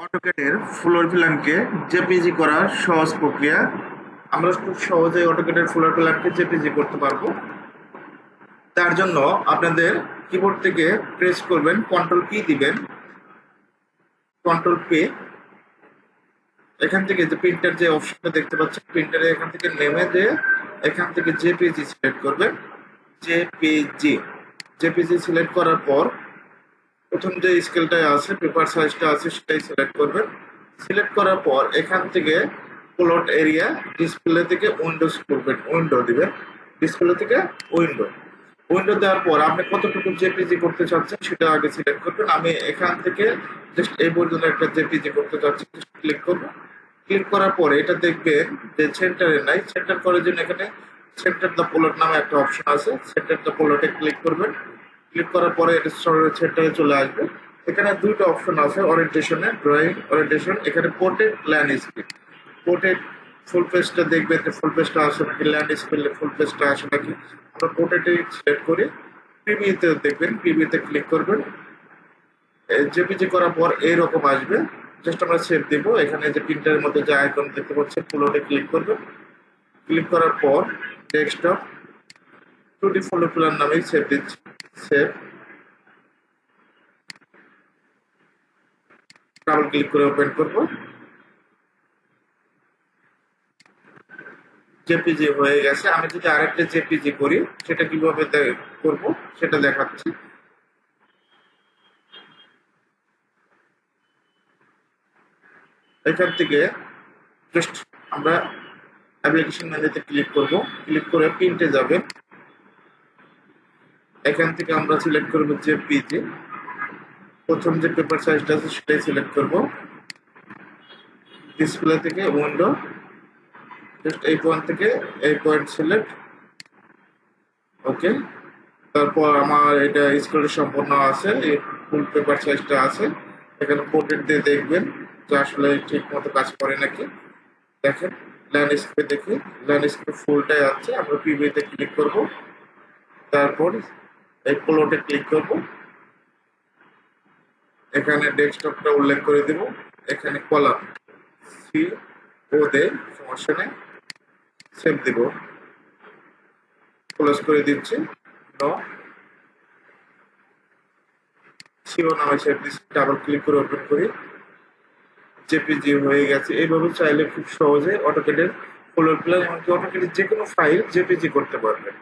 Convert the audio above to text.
অটোক্যাডের floor প্ল্যানকে JPG করার সহজ প্রক্রিয়া। আমরা খুব সহজেই অটোক্যাডের ফ্লোর প্ল্যানকে জেপিজি করতে পারব। তার জন্য আপনাদের কিবোর্ড থেকে প্রেস করবেন কন্ট্রোল পি দিবেন। কন্ট্রোল পে এখান থেকে যে প্রিন্টার যে অপশনটা দেখতে পাচ্ছেন প্রিন্টারে এখান থেকে নেমে যে এখান থেকে জেপিজি সিলেক্ট করবেন। জেপিজি জেপিজি সিলেক্ট করার পর প্রথম যে স্কেলটা আছে পেপার সাইজটা আছে, সেটাই সিলেক্ট করবেন। সিলেক্ট করার পর এখান থেকে প্লট এরিয়া ডিসপ্লে থেকে উইন্ডোজ করবেন। উইন্ডো দিবেন। ডিসপ্লে থেকে উইন্ডো উইন্ডো দেওয়ার পর আপনি কতটুকু জেপিজি করতে চাচ্ছেন সেটা আগে সিলেক্ট করবেন। আমি এখান থেকে জাস্ট এই পর্যন্ত একটা জেপিজি করতে চাচ্ছি ক্লিক করব। ক্লিক করার পরে এটা দেখবেন যে সেন্টারে নাই। সেন্টার করার জন্য এখানে সেন্টার দ্য পোলট নামে একটা অপশন আছে। সেন্টার দ্য পোলটে ক্লিক করবেন। ক্লিক করার পরে এটা সেন্টারে চলে আসবে। এখানে দুইটা অপশন আছে ওরিয়েন্টেশনে ড্রয়িং ওরিয়েন্টেশন এখানে পোর্ট্রেট ল্যান্ডস্কেপ পোর্ট্রেট ফুল পেজটা দেখবেন যে ফুল পেজটা আসে নাকি ল্যান্ডস্কেপ ফুল পেজটা আসে নাকি। আমরা পোর্ট্রেটে সিলেক্ট করি। প্রিভিউতে দেখবেন প্রিভিউতে ক্লিক করবেন। জেপিজি করার পর এইরকম আসবে। জাস্ট আমরা সেভ দেব। এখানে যে প্রিন্টারের মধ্যে যে আইকন দেখতে পাচ্ছেন ফুলোটে ক্লিক করবেন। ক্লিক করার পর desktop two D floor plan নামে সেভ দিচ্ছি। সেভ ডাবল ক্লিক করে ওপেন করব। জেপিজি হয়ে গেছে। আমি যদি আরেকটা জেপিজি করি, সেটা কীভাবে করব, সেটা দেখাচ্ছি। এখান থেকে জাস্ট আমরা অ্যাপ্লিকেশন মেনুতে ক্লিক করব। ক্লিক করে প্রিন্টে যাবে এখান থেকে আমরা সিলেক্ট করব যে পিজি প্রথম যে পেপার সাইজটা আছে, সেটাই সিলেক্ট করব। ডিসপ্লে থেকে উইন্ডো জাস্ট এই পয়েন্ট থেকে এই পয়েন্ট সিলেক্ট ওকে তারপর আমার এটা স্কুল সম্পূর্ণ আছে, এই ফুল পেপার সাইজটা আছে। এখানে পোর্ট্রেট দিয়ে দেখবেন যে আসলে ঠিক মতো কাজ করে নাকি। দেখেন ল্যান্ডস্কেপে দেখি ল্যান্ডস্কেপ ফুলটাই আছে। আমরা পিভিতে ক্লিক করব। তারপর এই ক্লিক করব। এখানে ডেস্কটপটা উল্লেখ করে দেব। এখানে কলাম সি ও দে সমস্যা নেই। সেভ দেব। ক্লোজ করে দিচ্ছি। ন সিও নামে সেভ দিচ্ছি। ডাবল ক্লিক করে ওপেন করি। জেপিজি হয়ে গেছে। এইভাবে চাইলে খুব সহজে অটোকেটের ফ্লোর প্ল্যান এমনকি অটোকেটের যে কোনো ফাইল জেপিজি করতে পারবেন